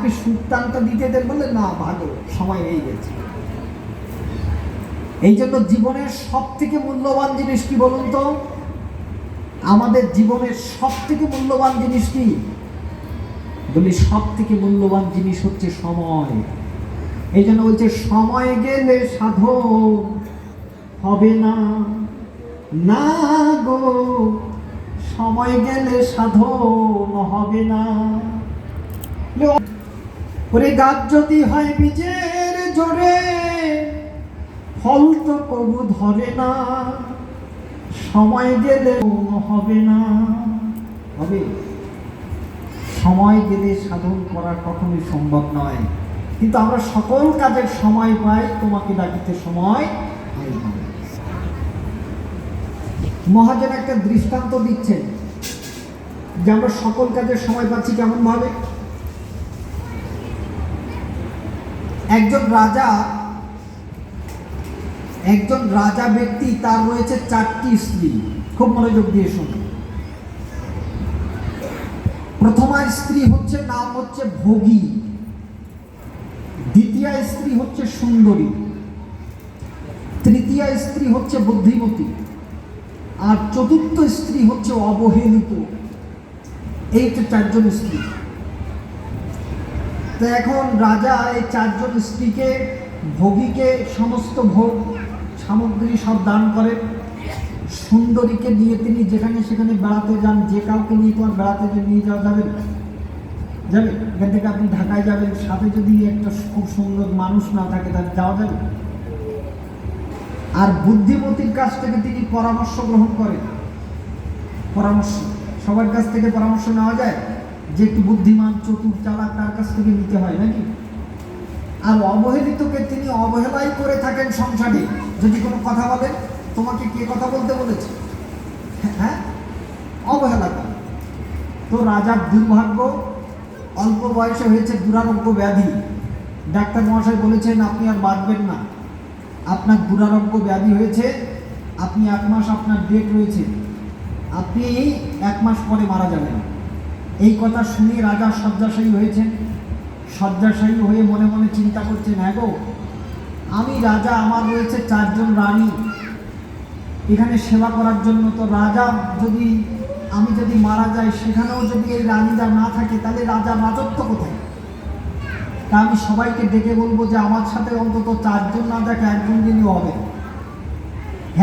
আমাকে সুক্তান্ত দিতে দেন বলে না ভালো সময় হয়ে গেছে। এই জন্য জীবনের সব থেকে মূল্যবান জিনিস কি বলুন তো? আমাদের জীবনের সব থেকে মূল্যবান জিনিস কি? বলি সব থেকে মূল্যবান জিনিস হচ্ছে সময়। এই জন্য বলছে, সময় গেলে সাধন হবে না। না গো, সময় গেলে সাধন হবে না। ওরে গাছ যদি হয় বীজের জোরে, ফল তো কবু ধরে না, সময় গেলে হবে না। হবে? সময় গেলে সাধন করা কখনোই সম্ভব নয়। কিন্তু আমরা সকল কাজের সময় পাই, তোমাকে ডাকিতে সময়। মহাজন একটা দৃষ্টান্ত দিচ্ছেন যে আমরা সকল কাজের সময় পাচ্ছি কেমন ভাবে একজন রাজা একজন রাজা ব্যক্তি, তার রয়েছে চারটি স্ত্রী। খুব মনোযোগ দিয়ে শুনুন। প্রথমা স্ত্রী হচ্ছে, নাম হচ্ছে ভোগী। দ্বিতীয় স্ত্রী হচ্ছে সুন্দরী। তৃতীয় স্ত্রী হচ্ছে বুদ্ধিমতী। আর চতুর্থ স্ত্রী হচ্ছে অবহেলিত। এই হচ্ছে চারজন স্ত্রী। তো এখন রাজা এই চারজন স্ত্রীকে, ভোগীকে সমস্ত ভোগ সামগ্রী সব দান করেন সুন্দরীকে নিয়ে তিনি যেখানে সেখানে বেড়াতে যান, যে কাউকে নিয়ে তোমার বেড়াতে যে নিয়ে যাওয়া যাবে যাবে? এখান থেকে আপনি ঢাকায় যাবেন, সাথে যদি একটা খুব সুন্দর মানুষ না থাকে, তাহলে যাওয়া যাবে? আর বুদ্ধিমতির কাছ থেকে তিনি পরামর্শ গ্রহণ করেন। পরামর্শ। সবার কাছ থেকে পরামর্শ নেওয়া যায়? যে একটু বুদ্ধিমান চতুর চালাক তার কাছ থেকে নিতে হয় নাকি? আর অবহেলিতকে তিনি অবহেলাই করে থাকেন সংসারে। যদি কোনো কথা বলেন তোমাকে কে কথা বলতে বলেছে? হ্যাঁ অবহেলা করে। তো রাজার দুর্ভাগ্য, অল্প বয়সে হয়েছে দুরারোগ্য ব্যাধি। ডাক্তার মহাশয় বলেছেন, আপনি আর বাঁচবেন না। আপনার দুরারোগ্য ব্যাধি হয়েছে, আপনি এক মাস আপনার ডেট রয়েছে। আপনি এক মাস পরে মারা যাবেন। এই কথা শুনে রাজা শয্যাশায়ী হয়েছেন। শয্যাশায়ী হয়ে মনে মনে চিন্তা করছেন হ্যাঁ গো, আমি রাজা, আমার রয়েছে চারজন রানী। এখানে সেবা করার জন্য তো রাজা যদি আমি যদি মারা যাই, সেখানেও যদি এই রানীরা না থাকে, তাহলে রাজা রাজত্ব কোথায়? তা আমি সবাইকে ডেকে বলব যে, আমার সাথে অন্তত চারজন না দেখে, একজন যিনি হবে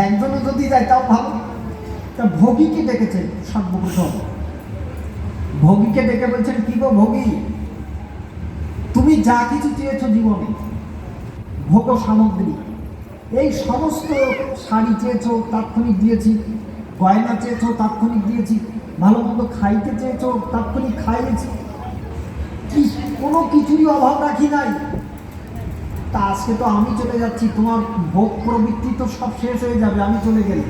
একজনও যদি যায় তাও ভালো। তা ভোগীকে ডেকেছেন সর্বপ্রথম? ভোগীকে ডেকে বলছেন, কি গো ভোগী? তুমি যা কিছু চেয়েছ জীবনে, ভোগ সামগ্রী, এই সমস্ত শাড়ি চেয়েছো, তাৎক্ষণিক দিয়েছি, গয়না চেয়েছো, তাৎক্ষণিক দিয়েছি, ভালো মন্দ খাইতে চেয়েছো, তাৎক্ষণিক খাইয়েছি। কি, কোনো কিছুরই অভাব রাখি নাই। তা আজকে তো আমি চলে যাচ্ছি, তোমার ভোগ প্রবৃত্তি তো সব শেষ হয়ে যাবে, আমি চলে গেলে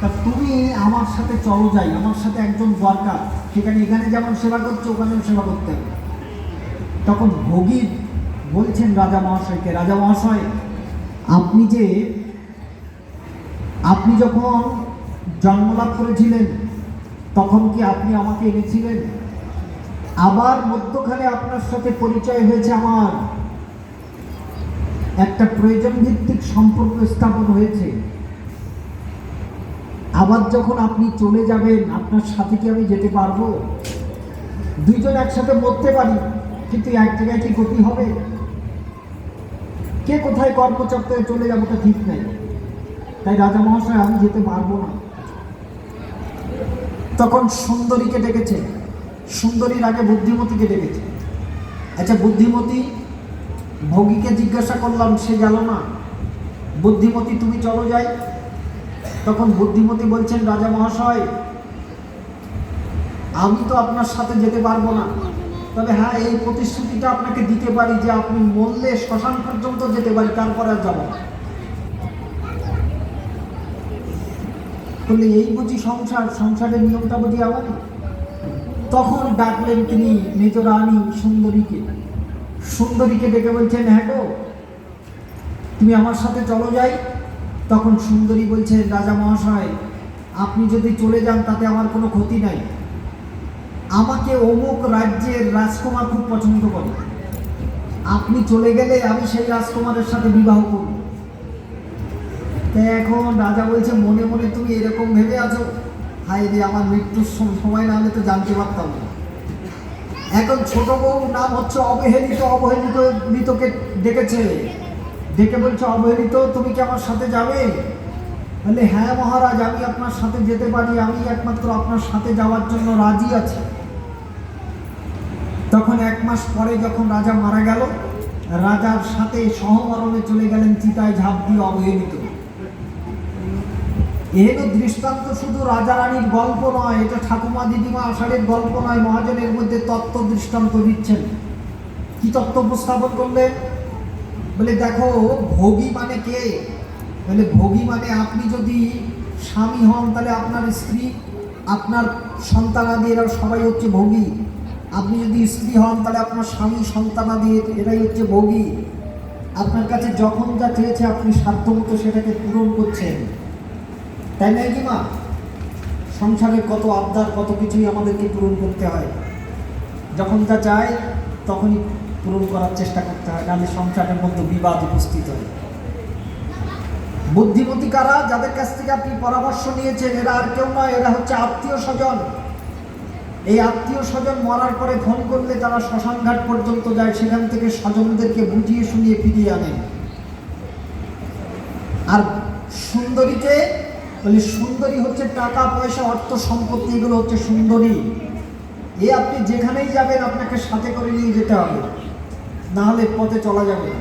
তা তুমি আমার সাথে চলো যাই, আমার সাথে একজন দরকার। সেখানে এখানে যেমন সেবা করছে, ওখানেও সেবা করতে হবে। তখন ভোগী বলছেন রাজা মহাশয়কে, রাজা মহাশয়, আপনি যে, আপনি যখন জন্মলাভ করেছিলেন, তখন কি আপনি আমাকে এনেছিলেন? আবার মধ্যখানে আপনার সাথে পরিচয় হয়েছে আমার। একটা প্রয়োজন ভিত্তিক সম্পর্ক স্থাপন হয়েছে। আবার যখন আপনি চলে যাবেন, আপনার সাথে কি আমি যেতে পারব? দুইজন একসাথে মরতে পারি, কিন্তু এক জায়গায় কি গতি হবে? কে কোথায় কর্মচক্রে চলে যাব তা ঠিক নাই। তাই রাজা মহাশয়, আমি যেতে পারব না। তখন সুন্দরীকে ডেকেছে। সুন্দরীর আগে বুদ্ধিমতীকে ডেকেছে। আচ্ছা বুদ্ধিমতী ভোগীকে জিজ্ঞাসা করলাম, সে গেল না? বুদ্ধিমতী, তুমি চলো যাই। তখন বুদ্ধিমতী বলছেন, রাজা মহাশয়, আমি তো আপনার সাথে যেতে পারব না। তবে হ্যাঁ এই প্রতিশ্রুতিটা আপনাকে দিতে পারি যে আপনি মরলে শ্মশান পর্যন্ত যেতে পারি, তারপরে আর যাব। বললে, এই বুঝি সংসার, সংসারের নিয়মটা বুঝি এমন? তখন ডাকলেন তিনি মেজ রানী সুন্দরীকে। সুন্দরীকে ডেকে বলছেন হ্যাঁ গো, তুমি আমার সাথে চলো যাই। তখন সুন্দরী বলছে, রাজা মহাশয়, আপনি যদি চলে যান, তাতে আমার কোনো ক্ষতি নাই। আমাকে অমুক রাজ্যের রাজকুমার খুব পছন্দ করে। আপনি চলে গেলে আমি সেই রাজকুমারের সাথে বিবাহ করব। তাই এখন রাজা বলছে, মনে মনে তুমি এরকম ভেবে আছো? হাই রে, আমার মৃত্যুর সময় না হলে তো জানতে পারতাম এখন ছোট বউ নাম হচ্ছে অবহেলিত অবহেলিত মৃতকে ডেকেছে। ডেকে বলছে, অবহেলিত, তুমি কি আমার সাথে যাবে? বলে হ্যাঁ মহারাজ, আমি আপনার সাথে যেতে পারি, আমি একমাত্র আপনার সাথে যাওয়ার জন্য রাজি আছি। তখন এক মাস পরে যখন রাজা মারা গেল, রাজার সাথে সহমরণে চলে গেলেন চিতায় ঝাঁপ দিয়ে অবহেলিত। এর দৃষ্টান্ত শুধু রাজা রানীর গল্প নয়, এটা ঠাকুমা দিদিমা আষাঢ়ের গল্প নয়, মহাজনের মধ্যে তত্ত্ব দৃষ্টান্ত দিচ্ছেন। কি তত্ত্ব উপস্থাপন করলেন? বলে দেখো, ভোগী মানে কে? বলে ভোগী মানে আপনি যদি স্বামী হন, তাহলে আপনার স্ত্রী, আপনার সন্তানাদি, এরা সবাই হচ্ছে ভোগী। আপনি যদি স্ত্রী হন, তাহলে আপনার স্বামী, সন্তানাদি, এরাই হচ্ছে ভোগী। আপনার কাছে যখন যা চেয়েছে, আপনি সাধ্যমতো সেটাকে পূরণ করছেন। তাই নয় কি মা? সংসারের কত আবদার, কত কিছুই আমাদেরকে পূরণ করতে হয়। যখন যা চায়, তখনই পূরণ করার চেষ্টা করতে হয়, নাহলে সংসারের মধ্যে বিবাদ উপস্থিত হয়। বুদ্ধিমতী কারা যাদের কাছ থেকে আপনি পরামর্শ নিয়েছেন, এরা আর কেউ নয়, এরা হচ্ছে আত্মীয় স্বজন। এই আত্মীয় স্বজন মরার পরে ফোন করলে তারা শ্মশান ঘাট পর্যন্ত যায়, সেখান থেকে স্বজনদেরকে বুঝিয়ে শুনিয়ে ফিরিয়ে আনেন। আর সুন্দরীকে, বলি সুন্দরী হচ্ছে টাকা, পয়সা, অর্থ সম্পত্তি, এগুলো হচ্ছে সুন্দরী। এ আপনি যেখানেই যাবেন, আপনাকে সাথে করে নিয়ে যেতে হবে। না হলে পথে চলা যাবে না।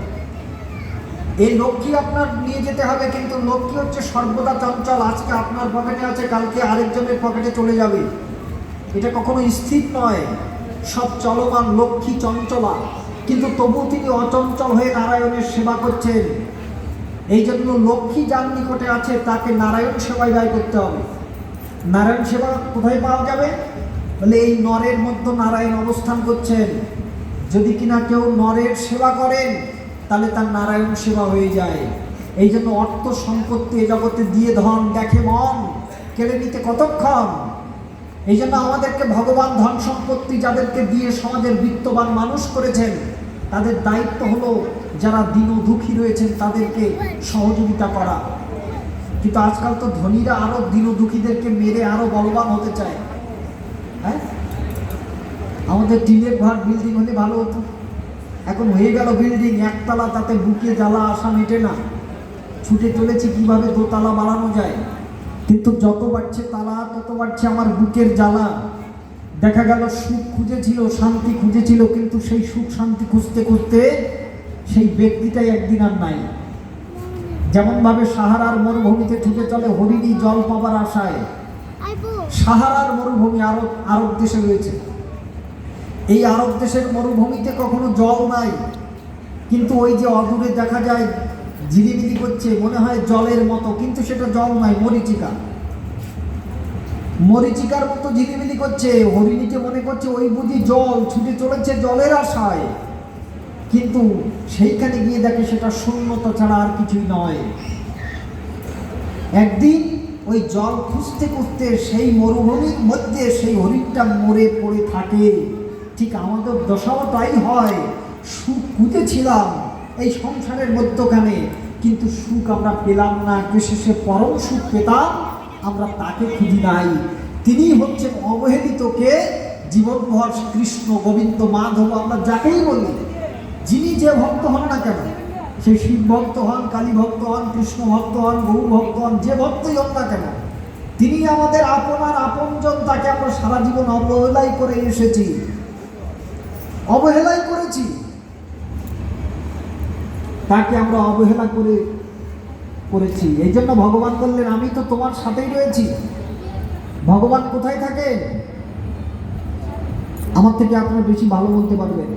এই লক্ষ্মী আপনার নিয়ে যেতে হবে, কিন্তু লক্ষ্মী হচ্ছে সর্বদা চঞ্চল। আজকে আপনার পকেটে আছে, কালকে আরেকজনের পকেটে চলে যাবে। এটা কখনো স্থির নয়। সব চলমান লক্ষ্মী চঞ্চলা। কিন্তু তবু তিনি অচঞ্চল হয়ে নারায়ণের সেবা করছেন। এই জন্য লক্ষ্মী যার নিকটে আছে, তাকে নারায়ণ সেবায় ব্যয় করতে হবে। নারায়ণ সেবা কোথায় পাওয়া যাবে? বলে এই নরের মধ্যে নারায়ণ অবস্থান করছেন। যদি কিনা কেউ নরের সেবা করেন, তাহলে তার নারায়ণ সেবা হয়ে যায়। এই জন্য অর্থ সম্পত্তি এ জগতে দিয়ে ধন, দেখে মন, কেড়ে নিতে কতক্ষণ? এই জন্য আমাদেরকে ভগবান ধন সম্পত্তি যাদেরকে দিয়ে সমাজের বিত্তবান মানুষ করেছেন, তাদের দায়িত্ব হলো যারা দিন দুঃখী রয়েছেন, তাদেরকে সহযোগিতা করা। কিন্তু আজকাল তো ধনীরা আরও দিন দুঃখীদেরকে মেরে আরও বলবান হতে চায়। আমাদের টিনের ঘর বিল্ডিং হলে ভালো হতো। এখন হয়ে গেল বিল্ডিং একতলা তাতে বুকে জ্বালা আসা মেটে না। ছুটে চলেছে কীভাবে দোতলা বাড়ানো যায়? কিন্তু যত বাড়ছে তালা তত বাড়ছে আমার বুকের জ্বালা। দেখা গেল সুখ খুঁজেছিল শান্তি খুঁজেছিল কিন্তু সেই সুখ শান্তি খুঁজতে খুঁজতে সেই ব্যক্তিটাই একদিন আর নাই। যেমনভাবে সাহারার মরুভূমিতে ছুটে চলে হরিণী জল পাবার আশায় সাহারার মরুভূমি আরব আরব দেশে রয়েছে। এই আরব দেশের মরুভূমিতে কখনো জল নাই। কিন্তু ওই যে অদূরে দেখা যায় ঝিলিমিলি করছে, মনে হয় জলের মতো, কিন্তু সেটা জল নয়, মরিচিকা। মরিচিকার মতো ঝিলিমিলি করছে হরিণীকে মনে করছে, ওই বুঝি জল, ছুটে চলেছে জলের আশায়। কিন্তু সেইখানে গিয়ে দেখে সেটা শূন্যতা ছাড়া আর কিছুই নয়। একদিন ওই জল খুঁজতে খুঁজতে সেই মরুভূমির মধ্যে সেই হরিণটা মরে পড়ে থাকে। ঠিক আমাদের দশাও তাই হয়। সুখ খুঁজেছিলাম এই সংসারের মধ্যখানে, কিন্তু সুখ আমরা পেলাম না। শেষে পরম সুখ পেতাম, আমরা তাকে খুঁজি নাই। তিনি হচ্ছেন অবহেলিতকে জীবনভর কৃষ্ণ গোবিন্দ মাধব, আমরা যাকেই বলি। যিনি যে ভক্ত হন না কেন সে শিব ভক্ত হন, কালী ভক্ত হন, কৃষ্ণ ভক্ত হন, গৌর ভক্ত হন, যে ভক্তই হন না কেন, তিনি আমাদের আপনার আপনজন, তাকে আমরা সারা জীবন অবহেলাই করে এসেছি। অবহেলাই করেছি। তাকে আমরা অবহেলা করে করেছি। এই জন্য ভগবান বললেন, আমি তো তোমার সাথেই রয়েছি। ভগবান কোথায় থাকে আমার থেকে আপনারা বেশি ভালো বলতে পারবেন।